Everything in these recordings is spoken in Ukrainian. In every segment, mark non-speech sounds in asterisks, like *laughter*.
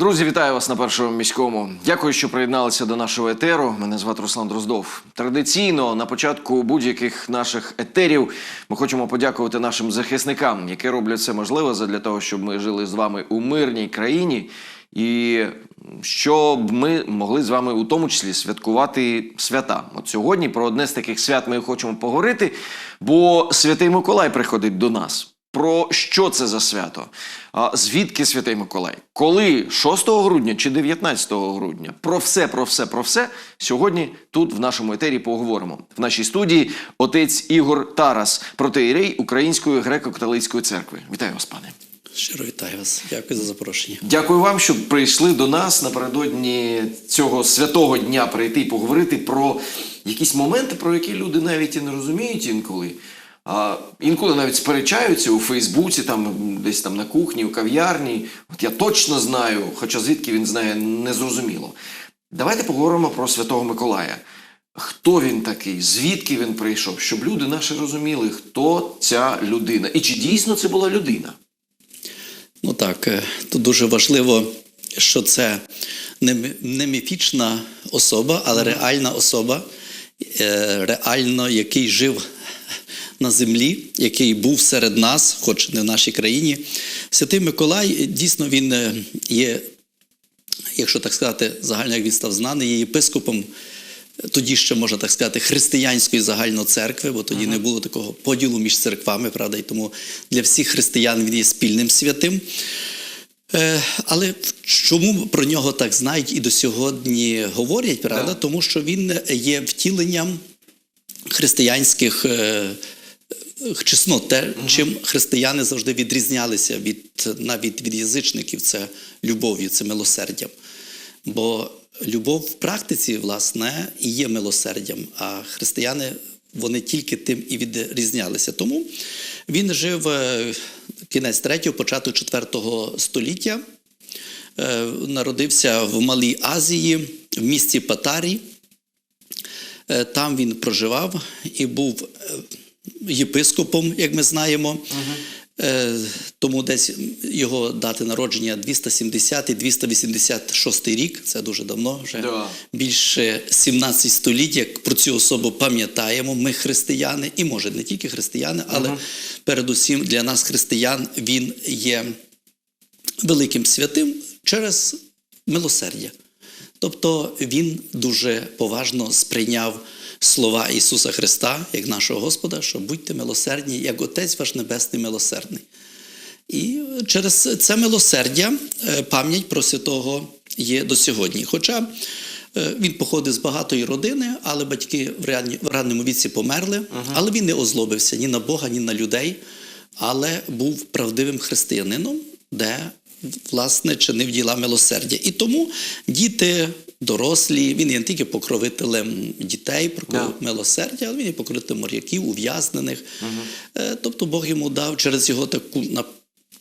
Друзі, вітаю вас на першому міському. Дякую, що приєдналися до нашого етеру. Мене звати Руслан Дроздов. Традиційно на початку будь-яких наших етерів ми хочемо подякувати нашим захисникам, які роблять все можливе для того, щоб ми жили з вами у мирній країні, і щоб ми могли з вами у тому числі святкувати свята. От сьогодні про одне з таких свят ми хочемо поговорити, бо святий Миколай приходить до нас. Про що це за свято? А звідки Святий Миколай? Коли 6 грудня чи 19 грудня? Про все, про все, про все сьогодні тут в нашому етері поговоримо. В нашій студії отець Ігор Тарас, протеєрей Української греко-католицької церкви. Вітаю вас, пане. Щиро вітаю вас. Дякую за запрошення. Дякую вам, що прийшли до нас напередодні цього святого дня прийти і поговорити про якісь моменти, про які люди навіть і не розуміють інколи. А інколи навіть сперечаються у Фейсбуці, там десь там на кухні, у кав'ярні. От я точно знаю, хоча звідки він знає, незрозуміло. Давайте поговоримо про Святого Миколая. Хто він такий, звідки він прийшов, щоб люди наші розуміли, хто ця людина, і чи дійсно це була людина? Ну так, е, тут дуже важливо, що це не, міфічна особа, але реальна особа, е, реально який жив на землі, який був серед нас, хоч не в нашій країні. Святий Миколай дійсно він е, є, якщо так сказати, загально як він став знаний, є єпископом. Тоді ще можна так сказати християнської загальної церкви, бо тоді не було такого поділу між церквами, правда, і тому для всіх християн він є спільним святим. Е, Але чому про нього так знають і до сьогодні говорять, правда? Да. Тому що він є втіленням християнських е, чеснот, те, чим християни завжди відрізнялися від навіть від язичників, це любов'ю, це милосердям. Бо любов в практиці, власне, і є милосердям, а християни вони тільки тим і відрізнялися. Тому він жив е, кінець 3-го, початок 4 століття, е, народився в Малій Азії, в місті Патарі. Е, Там він проживав і був єпископом, як ми знаємо. Е, Тому десь його дати народження 270 286 рік. Це дуже давно, вже Да. більше 17 століть, як про цю особу пам'ятаємо. Ми християни, і може не тільки християни, але передусім для нас, християн, він є великим святим через милосердя. Тобто він дуже поважно сприйняв слова Ісуса Христа, як нашого Господа, що будьте милосердні, як Отець ваш Небесний милосердний. І через це милосердя е, пам'ять про святого є до сьогодні. Хоча е, він походив з багатої родини, але батьки в ранньому віці померли, але він не озлобився ні на Бога, ні на людей, але був правдивим християнином, де власне чинив діла милосердя. І тому діти. Дорослі, він є не тільки покровителем дітей, покровителем Да. милосердя, але він є покровителем моряків, ув'язнених. Е, Тобто Бог йому дав через його таку нап-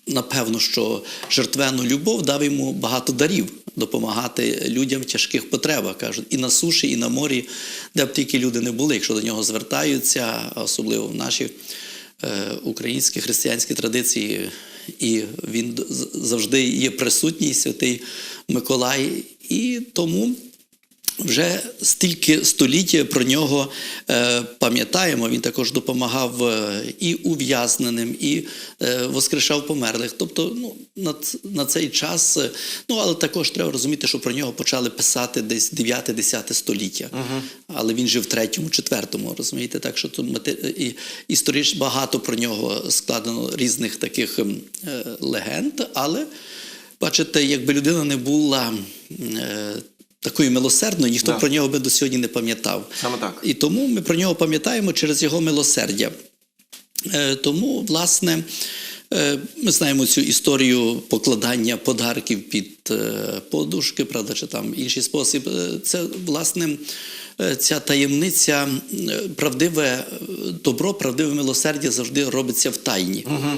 напевно, що жертвену любов дав йому багато дарів допомагати людям в тяжких потребах, кажуть, і на суші, і на морі, де б тільки люди не були, якщо до нього звертаються, особливо в наші е, українські християнські традиції. І він завжди є присутній, святий Миколай, і тому вже стільки століття про нього е, пам'ятаємо. Він також допомагав е, і ув'язненим, і е, воскрешав померлих. Тобто, ну на, на цей час, ну але також треба розуміти, що про нього почали писати десь 9-10 століття. Але він жив в третьому, четвертому, розумієте, так що тут і, історично багато про нього складено різних таких ем, легенд, але бачите, якби людина не була. Такою милосердною, ніхто Да. про нього би до сьогодні не пам'ятав. Саме так. І тому ми про нього пам'ятаємо через його милосердя. Е, Тому, власне, е, ми знаємо цю історію покладання подарків під е, подушки, правда, чи там інший спосіб. Е, Це, власне, е, ця таємниця, правдиве добро, правдиве милосердя завжди робиться в тайні. Е,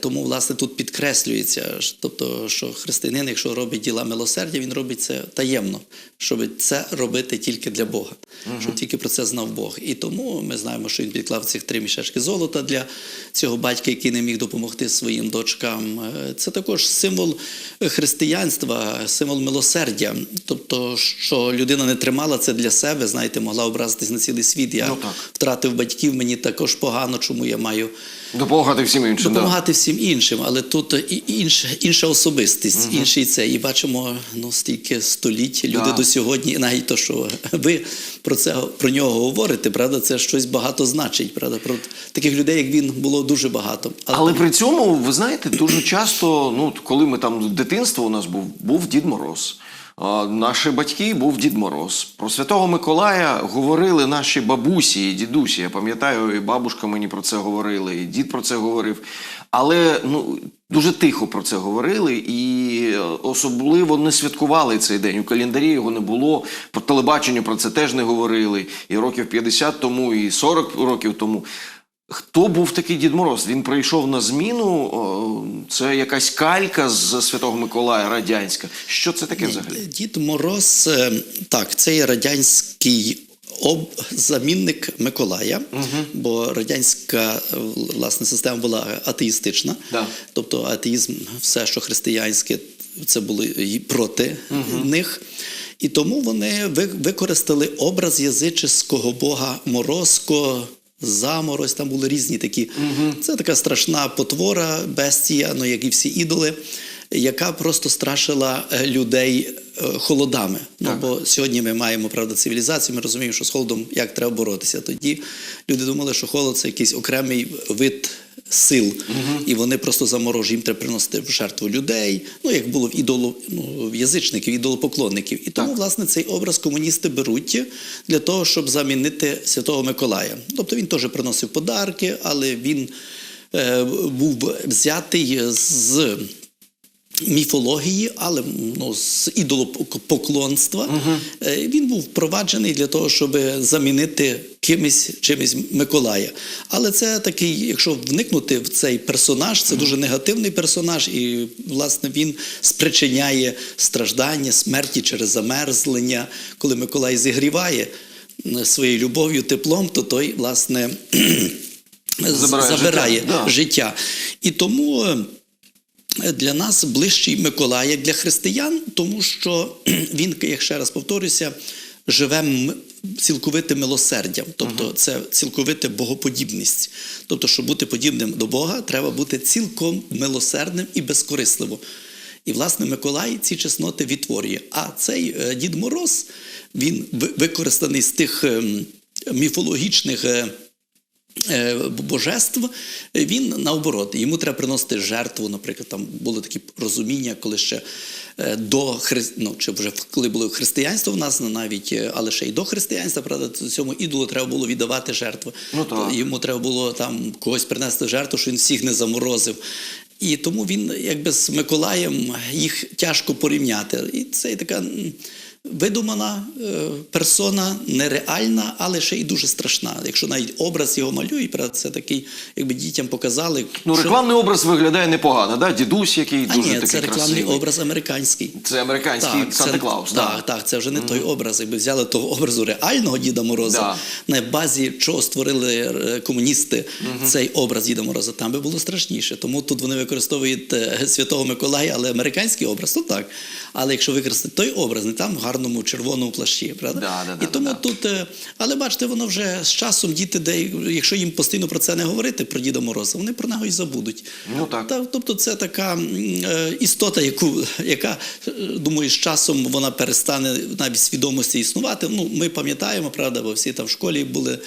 Тому, власне, тут підкреслюється, тобто, що християнин, якщо робить діла милосердя, він робить це таємно, щоб це робити тільки для Бога. щоб тільки про це знав Бог. І тому ми знаємо, що він підклав цих три мішечки золота для цього батька, який не міг допомогти своїм дочкам. Е, Це також символ християнства, символ милосердя. Тобто, що людина не тримала це для себе, знаєте, могла образитись на цілий світ. Я Ну, втратив батьків, мені також погано, чому я маю Допомагати всім іншим. да. Допомагати всім іншим, але тут і- і інша, особистість, інший це. І бачимо ну, стільки століть люди Да. до сьогодні, і навіть то, що ви про це про нього говорите, правда, це щось багато значить. Правда, про таких людей, як він, було дуже багато. Але але при цьому, ви знаєте, дуже часто, ну коли ми там дитинство у нас був, був Дід Мороз. Наші батьки був Дід Мороз. Про Святого Миколая говорили наші бабусі і дідусі. Я пам'ятаю, і бабушка мені про це говорили, і дід про це говорив. Але ну дуже тихо про це говорили, і особливо не святкували цей день. У календарі його не було. По телебаченню про це теж не говорили. І років 50 тому, і 40 років тому. Хто був такий Дід Мороз? Він прийшов на зміну. Це якась калька з Святого Миколая радянська. Що це таке взагалі? Дід Мороз, е, так, це є радянський об... замінник Миколая, бо радянська власне система була атеїстична. Да. Тобто атеїзм, все, що християнське, це були і проти них. І тому вони використали образ язичського бога Морозко. Заморозь, там були різні такі. Це така страшна потвора, бестія, ну як і всі ідоли, яка просто страшила е, людей е, холодами. Ну бо сьогодні ми маємо правда цивілізацію. Ми розуміємо, що з холодом як треба боротися. Тоді люди думали, що холод це якийсь окремий вид сил, і вони просто заморожені. Їм треба приносити в жертву людей. Ну як було в ідолу, ну, в язичників, ідолопоклонників. І тому, власне, цей образ комуністи беруть для того, щоб замінити Святого Миколая. Тобто він теж приносив подарки, але він е, був взятий з міфології, але ну, з ідолопоклонства. Е, Він був впроваджений для того, щоб замінити кимось чимось Миколая. Але це такий, якщо вникнути в цей персонаж, це дуже негативний персонаж, і власне він спричиняє страждання, смерті через замерзлення. Коли Миколай зігріває своєю любов'ю, теплом, то той, власне, *clears throat* Забирає забирає життя, життя. І тому. е, для нас ближчий Миколай, як для християн, тому що *clears throat* він, як ще раз повторюся, живе цілковитим милосердям, тобто це цілковита богоподібність. Тобто, щоб бути подібним до Бога, треба бути цілком милосердним і безкорисливо. І, власне, Миколай ці чесноти відтворює. А цей е, Дід Мороз, він використаний з тих ем, міфологічних. Е, божеств, він наоборот, йому треба приносити жертву. Наприклад, там було такі розуміння, коли ще е, до хри... ну, чи вже коли було християнство в нас навіть, е, але ще й до християнства, правда, цьому ідолу треба було віддавати жертву. Ну, так. Йому треба було там когось принести жертву, що він всіх не заморозив. І тому він, якби з Миколаєм, їх тяжко порівняти. І це така видумана е, персона, нереальна, але ще й дуже страшна. Якщо навіть образ його малюють, правда, це такий, якби дітям показали. Ну, що- рекламний образ виглядає непогано, да? Дідусь, який а дуже ні, такий це рекламний красивий. образ американський. Це американський Санта Клаус. Так, да. так, це вже не той образ. Якби взяли того образу реального Діда Мороза, Да. на базі чого створили е, комуністи цей образ Діда Мороза, там би було страшніше. Тому тут вони використовують е, Святого Миколая, але американський образ, то так. Але якщо використати той образ, не там в гарному червоному плащі, правда? Да, да, да, тому да, тут, е, але бачите, воно вже з часом діти, де якщо їм постійно про це не говорити, про Діда Мороза, вони про нього і забудуть. Ну, так. Та, тобто це така е, істота, яку, яка, е, думаю, з часом вона перестане навіть свідомості існувати. Ну, ми пам'ятаємо, правда, бо всі там в школі були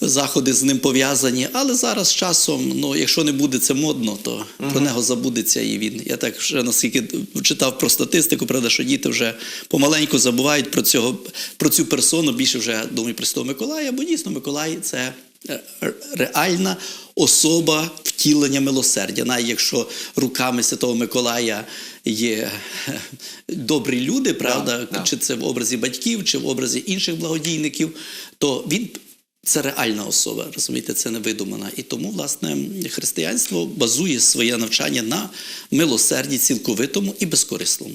заходи з ним пов'язані. Але зараз часом, ну, якщо не буде це модно, то про нього забудеться і він. Я так вже наскільки читав про статистику, правда, що діти вже помаленьку забувають про цього, про цю персону, більше вже думають про Святого Миколая, бо дійсно Миколай це е, реальна особа втілення милосердя. Навіть якщо руками Святого Миколая є е, добрі люди, правда, да. чи це в образі батьків, чи в образі інших благодійників, то він. Це реальна особа, розумієте, це не видумана. І тому, власне, християнство базує своє навчання на милосерді цілковитому і безкорисному.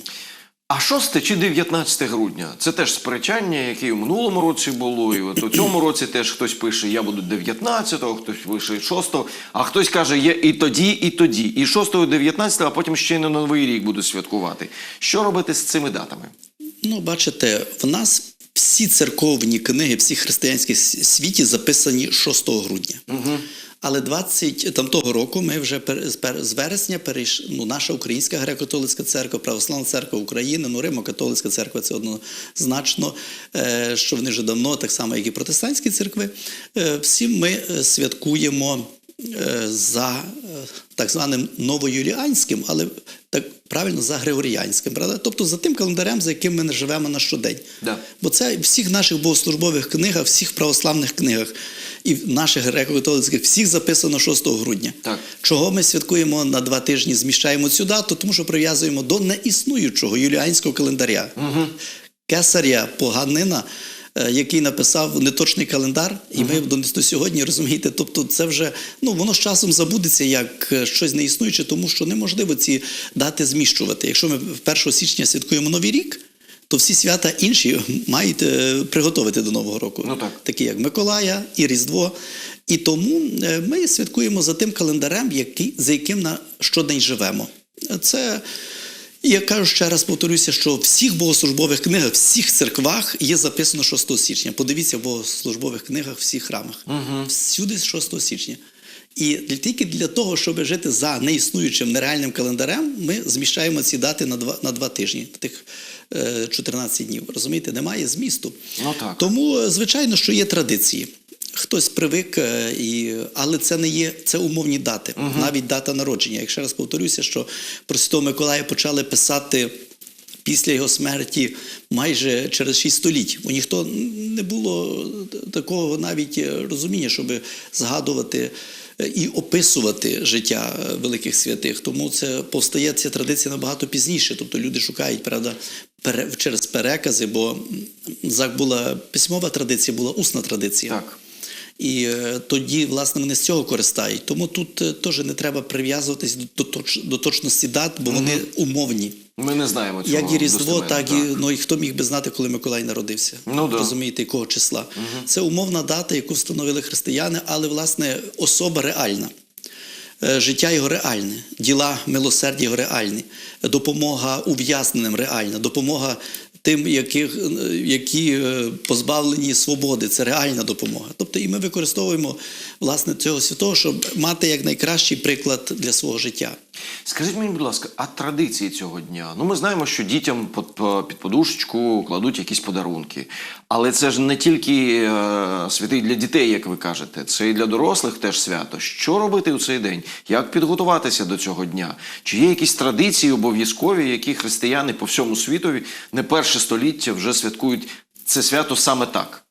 А 6 чи 19 грудня? Це теж сперечання, яке і в минулому році було, і от у цьому році теж хтось пише, я буду 19-го, хтось пише 6-го, а хтось каже, є і тоді, і тоді. І 6-го, і 19-го, а потім ще й на Новий рік буду святкувати. Що робити з цими датами? Ну, бачите, в нас всі церковні книги, всі християнські світі записані 6 грудня. Угу. Але 20, там того року ми вже з вересня перейшли, ну, наша Українська греко-католицька церква, Православна церква України, ну, Римо-католицька церква це однозначно, е, що вони вже давно, так само, як і протестантські церкви. Е, всі ми е, святкуємо е, за е, так званим новоюліанським, але так правильно за григоріанським, правда? Тобто за тим календарем, за яким ми не живемо на щодень. Да. Бо це в всіх наших богослужбових книгах, всіх православних книгах і в наших греко-католицьких всіх записано 6 грудня. Так. Чого ми святкуємо на два тижні, зміщаємо цю дату, тому що прив'язуємо до неіснуючого юліанського календаря. Угу. Кесаря Поганина, який написав неточний календар, і ми до, до сьогодні розумієте, тобто це вже ну воно з часом забудеться як е, щось неіснуюче, тому що неможливо ці дати зміщувати. Якщо ми 1 січня святкуємо Новий рік. То всі свята інші мають е, приготувати до Нового року, Ну так. такі як Миколая і Різдво. І тому е, ми святкуємо за тим календарем, який, за яким на щодень живемо. Це, і я кажу ще раз повторюся, що в всіх богослужбових книгах, в всіх церквах є записано 6 січня. Подивіться в богослужбових книгах в всіх храмах. Всюди 6 січня. І тільки для того, щоб жити за неіснуючим нереальним календарем, ми зміщаємо ці дати на два, на два тижні, тих е, 14 днів. Розумієте, немає змісту. Ну так. Тому, е, звичайно, що є традиції. Хтось привик, е, і, але це не є це умовні дати, навіть дата народження. Якщо раз повторюся, що про Святого Миколая почали писати після його смерті майже через шість століть. Бо ніхто не було такого навіть е, розуміння, щоб згадувати е, і описувати життя великих святих. Тому це повстає ця традиція набагато пізніше. Тобто люди шукають, правда, через перекази, бо була письмова традиція, була усна традиція. Так. І е, тоді, власне, вони з цього користають. Тому тут е, теж не треба прив'язуватись до, точ, до точності дат, бо вони умовні. Ми не знаємо цього. Як і Різдво, так і ну і хто міг би знати, коли Миколай народився. Ну да. Розумієте, якого числа. Це умовна дата, яку встановили християни, але власне особа реальна. Е, Життя його реальне, діла милосердя його реальні, допомога ув'язненим реальна, допомога тим, яких, які е, позбавлені свободи, це реальна допомога. Тобто, і ми використовуємо власне цього святого, щоб мати як найкращий приклад для свого життя. Скажіть мені, будь ласка, а традиції цього дня? Ну, ми знаємо, що дітям під, по- під подушечку кладуть якісь подарунки. Але це ж не тільки е, святий для дітей, як ви кажете, це і для дорослих теж свято. Що робити у цей день? Як підготуватися до цього дня? Чи є якісь традиції обов'язкові, які християни по всьому світові не перше століття вже святкують це свято саме так?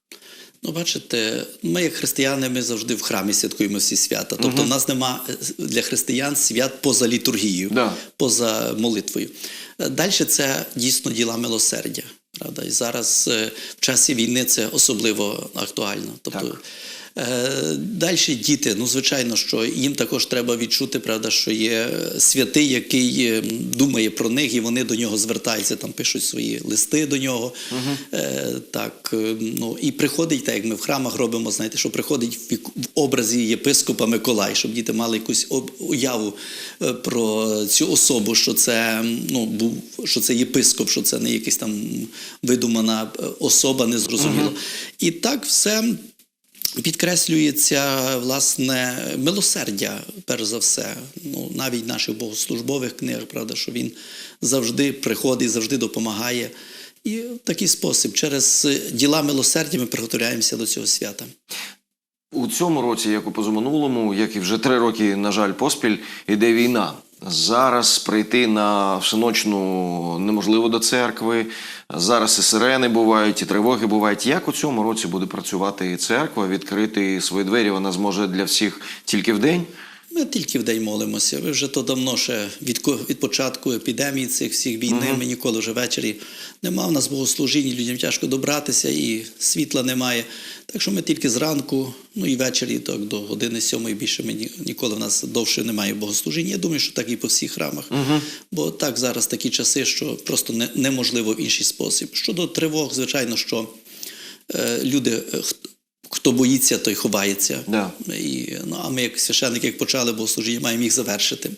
Ну, бачите, ми, як християни, ми завжди в храмі святкуємо всі свята. Тобто, в нас нема е, для християн свят поза літургією, Да. поза молитвою. Далі це дійсно діла милосердя. Правда? І зараз е, в часі війни це особливо актуально. Тобто, Так. Е, Далі діти, ну звичайно, що їм також треба відчути, правда, що є святий, який е, думає про них, і вони до нього звертаються, там пишуть свої листи до нього. Е, так, е, ну і приходить, так як ми в храмах робимо, знаєте, що приходить в, образі єпископа Миколай, щоб діти мали якусь уяву е, про цю особу, що це ну був, що це єпископ, що це не якась там видумана е, особа, незрозуміло. І так все підкреслюється власне милосердя, перш за все. Ну, навіть наших богослужбових книгах, правда, що він завжди приходить, завжди допомагає. І в такий спосіб, через діла милосердя, ми приготовляємося до цього свята. У цьому році, як у позаминулому, як і вже три роки, на жаль, поспіль, іде війна. Зараз прийти на всеночну неможливо до церкви. Зараз і сирени бувають, і тривоги бувають. Як у цьому році буде працювати церква, відкрити свої двері? Вона зможе для всіх тільки в день? Ми тільки в день молимося. Ви вже то давно ще від, від початку епідемії цих всіх війни. Ми ніколи вже ввечері нема. У нас богослужіння, людям тяжко добратися, і світла немає. Так що ми тільки зранку, ну і ввечері, так до години сьомої більше ми ні- ніколи в нас довше немає богослужіння. Я думаю, що так і по всіх храмах. Бо так зараз такі часи, що просто не, неможливо в інший спосіб. Щодо тривог, звичайно, що е, люди. Хт- Хто боїться, той ховається. Да. І, ну, а ми, як священники, як почали богослужіння, маємо їх завершити.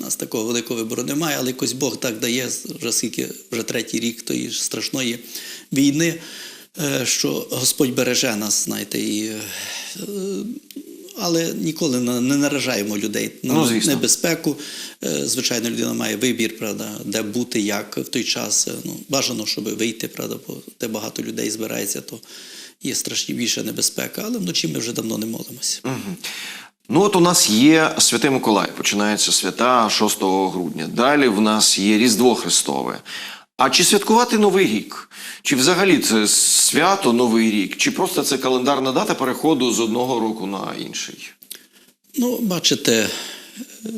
У нас такого великого вибору немає, але якось Бог так дає, вже скільки вже третій рік тої страшної війни, е, що Господь береже нас, знаєте, і, е, але ніколи не наражаємо людей на Ну, небезпеку. Е, Звичайно, людина має вибір, правда, де бути, як в той час. Ну, бажано, щоб вийти, правда, бо де багато людей збирається, то є страшніша небезпека, але вночі ми вже давно не молимося. Ну, от у нас є Святий Миколай, починається свята 6 грудня. Далі в нас є Різдво Христове. А чи святкувати Новий рік? Чи взагалі це свято Новий рік? Чи просто це календарна дата переходу з одного року на інший? Ну, бачите, е,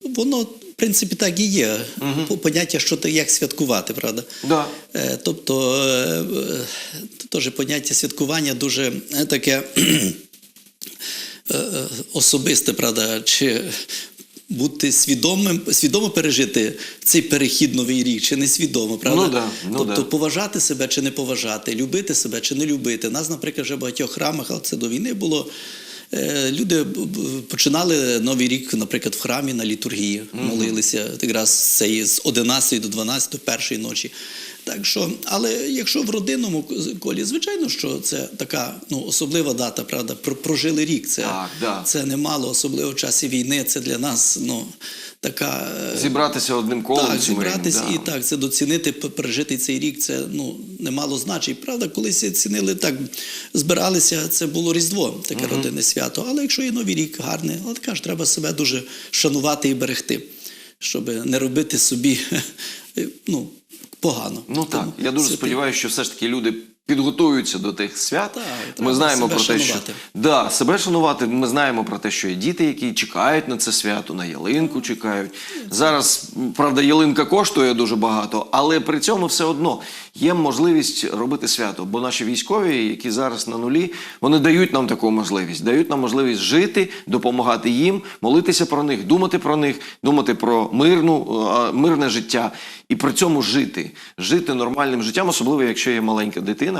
воно, принципі, так і є. По- Поняття, що як святкувати, правда? Да. Е, Тобто, е, теж поняття святкування дуже е, таке особисте, правда, чи бути свідомим, свідомо пережити цей перехід новий рік, чи не свідомо, правда? Ну да, ну тобто да. поважати себе чи не поважати, любити себе чи не любити. Нас, наприклад, вже в багатьох храмах, але це до війни було. Е, Люди починали новий рік, наприклад, в храмі на літургії, молилися якраз з з 11 до 12 першої ночі. Так що, але якщо в родинному колі, звичайно, що це така ну, особлива дата, правда, Про- прожили рік. Це, Так, да. це немало, особливо в часі війни. Це для нас ну, така е, Зібратися одним колом так, зібратись да. і так, це доцінити, пережити цей рік, це ну, немало значить. Правда, колись цінили так, збиралися, це було Різдво, таке родинне свято. Але якщо є новий рік гарний, але така ж треба себе дуже шанувати і берегти, щоб не робити собі *laughs* ну, погано. Ну так, Тому я дуже сподіваюся, що все ж таки люди підготуються до тих свят. Так, ми знаємо себе про те, шанувати. що да, себе шанувати. Ми знаємо про те, що є діти, які чекають на це свято, на ялинку чекають. Зараз, правда, ялинка коштує дуже багато, але при цьому все одно є можливість робити свято. Бо наші військові, які зараз на нулі, вони дають нам таку можливість, дають нам можливість жити, допомагати їм, молитися про них, думати про них, думати про мирну, е, мирне життя і при цьому жити, жити нормальним життям, особливо якщо є маленька дитина,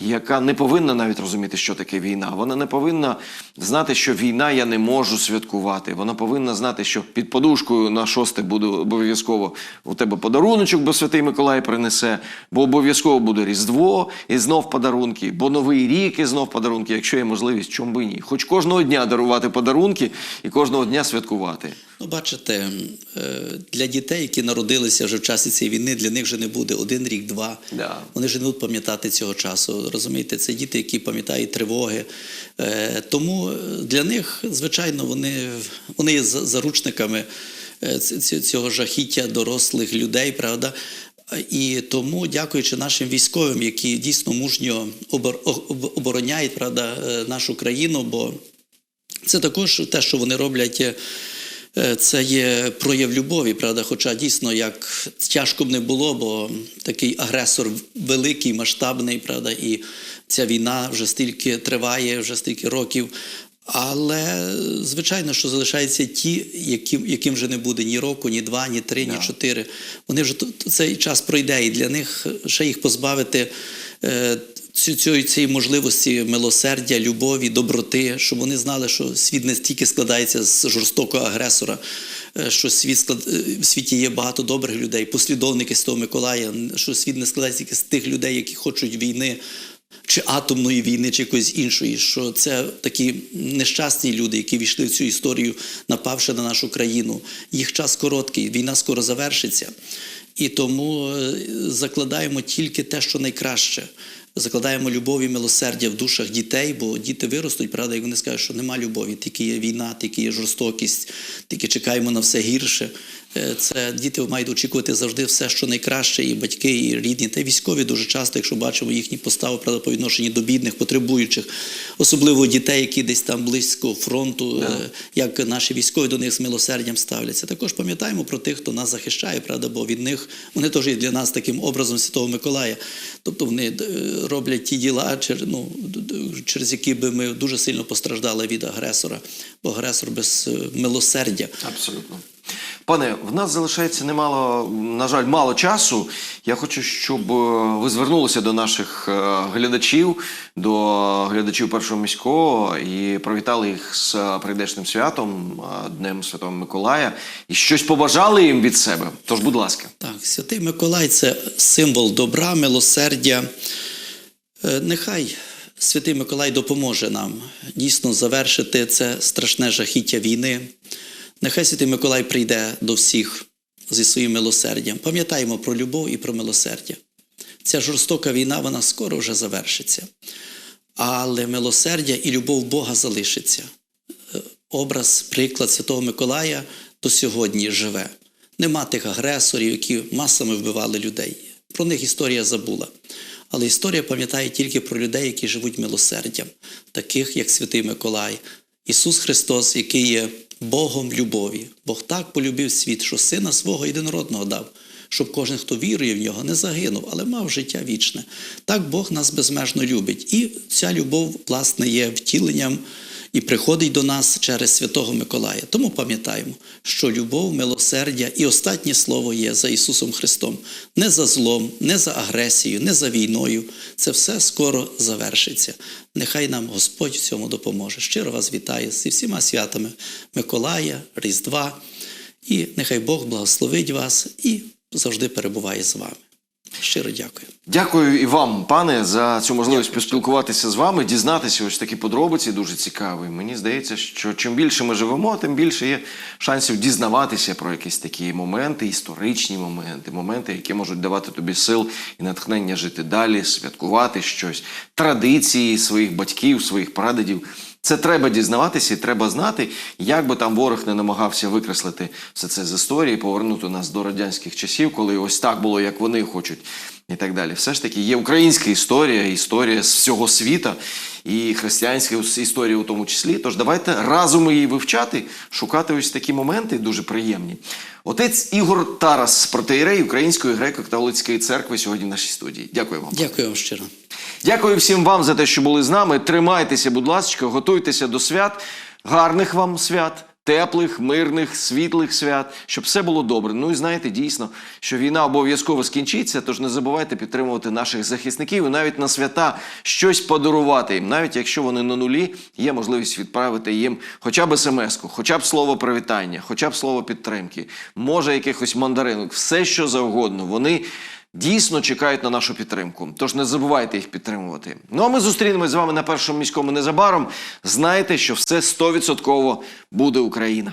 яка не повинна навіть розуміти, що таке війна. Вона не повинна знати, що війна я не можу святкувати. Вона повинна знати, що під подушкою на шосте буде обов'язково у тебе подаруночок, бо святий Миколай принесе, бо обов'язково буде Різдво і знов подарунки, бо Новий рік і знов подарунки, якщо є можливість, чому би ні. Хоч кожного дня дарувати подарунки і кожного дня святкувати. Ну, бачите, е, для дітей, які народилися вже в часі цієї війни, для них вже не буде один рік, два. Да. Вони вже не будуть пам'ятати цього часу. Розумієте, це діти, які пам'ятають тривоги. Е, Тому е, для них, звичайно, вони, вони є за- заручниками цього жахіття дорослих людей, правда. І тому, дякуючи нашим військовим, які дійсно мужньо обор- обороняють правда, нашу країну, бо це також те, що вони роблять. Е, Це є прояв любові, правда. Хоча дійсно як тяжко б не було, бо такий агресор великий, масштабний, правда, і ця війна вже стільки триває, вже стільки років. Але звичайно, що залишаються ті, яким, яким вже не буде ні року, ні два, ні три, ні чотири. Вони вже цей час пройде, і для них ще їх позбавити е, цю, цієї можливості милосердя, любові, доброти, щоб вони знали, що світ не стільки складається з жорстокого агресора, е, що світ склад... е, в світі є багато добрих людей, послідовники Святого Миколая, що світ не складається тільки з тих людей, які хочуть війни. Чи атомної війни, чи якоїсь іншої, що це такі нещасні люди, які війшли в цю історію, напавши на нашу країну. Їх час короткий, війна скоро завершиться. І тому е, закладаємо тільки те, що найкраще. Закладаємо любов і милосердя в душах дітей, бо діти виростуть, правда, і вони скажуть, що нема любові, тільки є війна, тільки є жорстокість, тільки чекаємо на все гірше. Е, Це діти мають очікувати завжди все, що найкраще, і батьки, і рідні, та й військові дуже часто, якщо бачимо їхні постави правда, по відношенню до бідних, потребуючих, особливо дітей, які десь там близько фронту, е, як наші військові до них з милосердям ставляться. Також пам'ятаємо про тих, хто нас захищає, правда, бо від них вони теж є для нас таким образом Святого Миколая. Тобто вони е, роблять ті діла, ну, через які би ми дуже сильно постраждали від агресора, бо агресор без милосердя. Абсолютно. Пане, в нас залишається немало, на жаль, мало часу. Я хочу, щоб е, ви звернулися до наших е, глядачів, до глядачів першого міського і привітали їх з е, прийдешним святом, Днем Святого Миколая, і щось побажали їм від себе. Тож, будь ласка. Так, Святий Миколай це символ добра, милосердя. Нехай Святий Миколай допоможе нам дійсно завершити це страшне жахіття війни. Нехай Святий Миколай прийде до всіх зі своїм милосердям. Пам'ятаємо про любов і про милосердя. Ця жорстока війна, вона скоро вже завершиться. Але милосердя і любов Бога залишиться. Е, Образ, приклад Святого Миколая до сьогодні живе. Нема тих агресорів, які масами вбивали людей. Про них історія забула. Але історія пам'ятає тільки про людей, які живуть милосердям, таких як Святий Миколай, Ісус Христос, який є Богом любові. Бог так полюбив світ, що Сина свого єдинородного дав, щоб кожен, хто вірує в нього, не загинув, але мав життя вічне. Так Бог нас безмежно любить. І ця любов, власне, є втіленням і приходить до нас через Святого Миколая. Тому пам'ятаємо, що любов, милосердя і останнє слово є за Ісусом Христом. Не за злом, не за агресією, не за війною. Це все скоро завершиться. Нехай нам Господь в цьому допоможе. Щиро вас вітаю зі всіма святами Миколая, Різдва. І нехай Бог благословить вас і завжди перебуває з вами. Щиро дякую. Дякую і вам, пане, за цю можливість поспілкуватися з вами, дізнатися ось такі подробиці дуже цікаві. Мені здається, що чим більше ми живемо, тим більше є шансів дізнаватися про якісь такі моменти, історичні моменти, моменти, які можуть давати тобі сил і натхнення жити далі, святкувати щось, традиції своїх батьків, своїх прадедів. Це треба дізнаватися і треба знати, як би там ворог не намагався викреслити все це з історії, повернути нас до радянських часів, коли ось так було, як вони хочуть, і так далі. Все ж таки є українська історія, історія з всього світа і християнська історія у тому числі. Тож давайте разом її вивчати, шукати ось такі моменти дуже приємні. Отець Ігор Тарас, протеєрей Української греко-католицької церкви, сьогодні в нашій студії. Дякую вам. Дякую вам щиро. Дякую всім вам за те, що були з нами. Тримайтеся, будь ласка, готуйтеся до свят. Гарних вам свят, теплих, мирних, світлих свят, щоб все було добре. Ну і знаєте, дійсно, що війна обов'язково скінчиться, тож не забувайте підтримувати наших захисників і навіть на свята щось подарувати їм. Навіть якщо вони на нулі, є можливість відправити їм хоча б смс-ку, хоча б слово привітання, хоча б слово підтримки, може якихось мандаринок, все що завгодно. Вони. Дійсно чекають на нашу підтримку. Тож не забувайте їх підтримувати. Ну а ми зустрінемось з вами на першому міському незабаром. Знайте, що все 100% буде Україна.